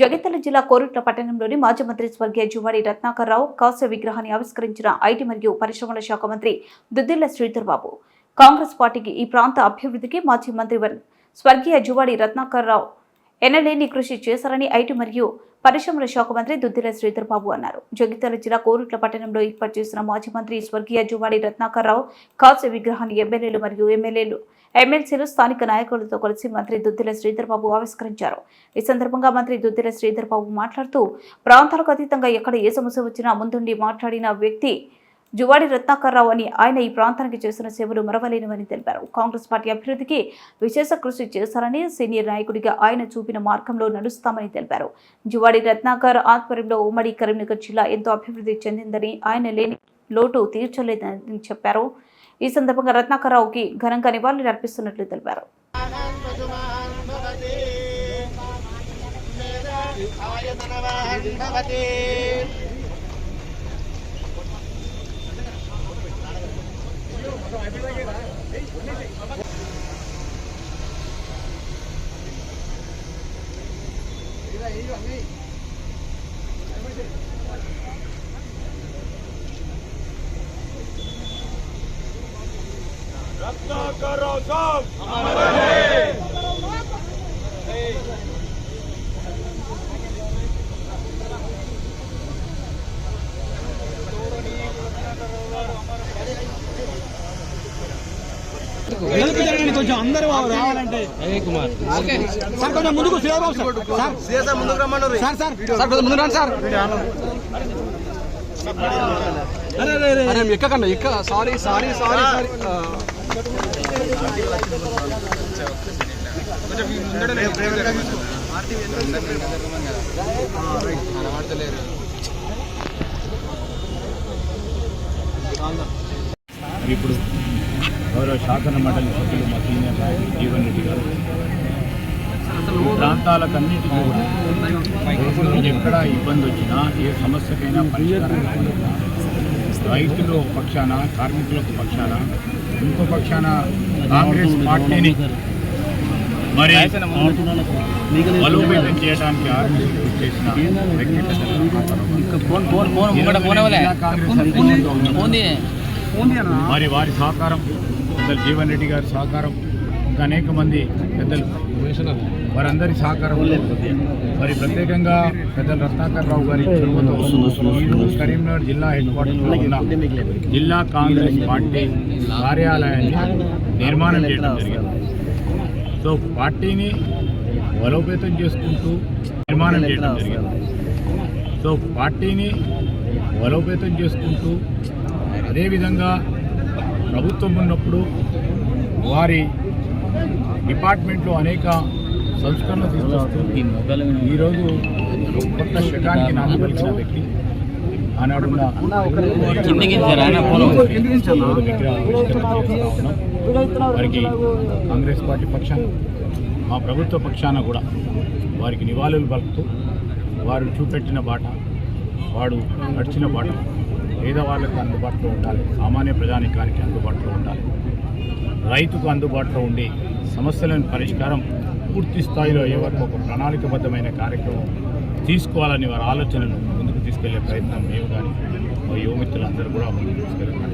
జగిత్యాల జిల్లా కోరుట్ల పట్టణంలోని మాజీ మంత్రి స్వర్గీయ జువాడి రత్నాకర్రావు కాస్య విగ్రహాన్ని ఆవిష్కరించిన ఐటీ మరియు పరిశ్రమల శాఖ మంత్రి దుద్దిల్ల శ్రీధర్ బాబు. కాంగ్రెస్ పార్టీకి ఈ ప్రాంత అభివృద్ధికి మాజీ మంత్రి వర్- స్వర్గీయ జువాడి రత్నాకర్రావు ఎనలేని కృషి చేశారని ఐటీ మరియు పరిశ్రమల శాఖ మంత్రి దుద్దిల శ్రీధర్ బాబు అన్నారు. జగిత్యాల జిల్లా కోరుట్ల పట్టణంలో ఏర్పాటు చేసిన మాజీ మంత్రి స్వర్గీయ జువాడి రత్నాకర్రావు రావు విగ్రహాన్ని ఎమ్మెల్యేలు మరియు ఎమ్మెల్యేలు ఎమ్మెల్సీలు స్థానిక నాయకులతో కలిసి మంత్రి దుద్దిల శ్రీధర్ బాబు ఆవిష్కరించారు. ఈ సందర్భంగా మంత్రి దుద్దిల శ్రీధర్ బాబు మాట్లాడుతూ ప్రాంతాలకు అతీతంగా ఎక్కడ ఏ సమస్య వచ్చినా ముందుండి మాట్లాడిన వ్యక్తి జువాడి రత్నాకర్ రావు అని ఆయన ఈ ప్రాంతానికి చేసిన సేవలు మరవలేనివని తెలిపారు. కాంగ్రెస్ పార్టీ అభివృద్ధికి విశేష కృషి చేశారని సీనియర్ నాయకుడిగా ఆయన చూపిన మార్గంలో నడుస్తామని తెలిపారు. జువాడి రత్నాకర్ ఆధ్వర్యంలో ఉమ్మడి కరీంనగర్ జిల్లా ఎంతో అభివృద్ధి చెందిందని ఆయన లేని లోటు తీర్చలేదని చెప్పారు. ఈ సందర్భంగా రత్నాకర్ రావుకి ఘనంగా నివాళులు అర్పిస్తున్నట్లు తెలిపారు. रत्नाकर साहब వెనక్కి జరగండి కొంచెం అందరూ రావాలంటే సార్ కొంచెం ముందుకు శ్రీరాబాబు సార్ సార్ సార్ ముందుకు రమ్మన్నారు సార్ సార్ సార్ కొంచెం ముందు రండి సార్ అరే అరే అరే అరే ఎక్కకండి ఎక్క సారీ సారీ సారీ సారీ ఇప్పుడు గౌరవ శాసన మండలి సభ్యులు మా సీనియర్ నాయకులు జీవన్ రెడ్డి గారు. ఈ ప్రాంతాలకన్నిటికీ కూడా ఎక్కడ ఇబ్బంది వచ్చినా ఏ సమస్యకైనా పరిష్కారం రైతులు పక్షాన కార్మికులకు పక్షాన ఇంకో పక్షాన కాంగ్రెస్ పార్టీని మరి బలోపేతం చేయడానికి ఆర్మీ చేసిన. మరి వారి సహకారం జీవన్ రెడ్డి గారి సహకారం ఇంకా అనేక మంది పెద్దలు. వారందరి సహకారం మరి ప్రత్యేకంగా పెద్దలు రత్నాకర్ రావు గారి ఈరోజు కరీంనగర్ జిల్లా హెడ్ క్వార్టర్లో ఉన్న జిల్లా కాంగ్రెస్ పార్టీ కార్యాలయాన్ని నిర్మాణం చేయడం జరిగింది. సో పార్టీని బలోపేతం చేసుకుంటూ నిర్మాణం చేయడం జరిగింది. సో పార్టీని బలోపేతం చేసుకుంటూ అదేవిధంగా ప్రభుత్వం ఉన్నప్పుడు వారి డిపార్ట్మెంట్లో అనేక సంస్కరణలు తీసుకొస్తూ ఈరోజు కొత్త శకానికి నాలుగు పలికిన వ్యక్తి. ఉన్నాం. వారికి కాంగ్రెస్ పార్టీ పక్షాన మా ప్రభుత్వ పక్షాన కూడా వారికి నివాళులు పలుకుతూ వారు చూపెట్టిన బాట వాడు నడిచిన బాట పేదవాళ్ళకు అందుబాటులో ఉండాలి సామాన్య ప్రజానికానికి అందుబాటులో ఉండాలి. రైతుకు అందుబాటులో ఉండి సమస్యలను పరిష్కారం పూర్తి స్థాయిలో అయ్యే వరకు ఒక ప్రణాళికబద్ధమైన కార్యక్రమం తీసుకోవాలని వారి ఆలోచనను ముందుకు తీసుకెళ్ళే ప్రయత్నం మేము కానీ మా యువమిత్రులందరూ కూడా ముందుకు తీసుకెళ్ళారు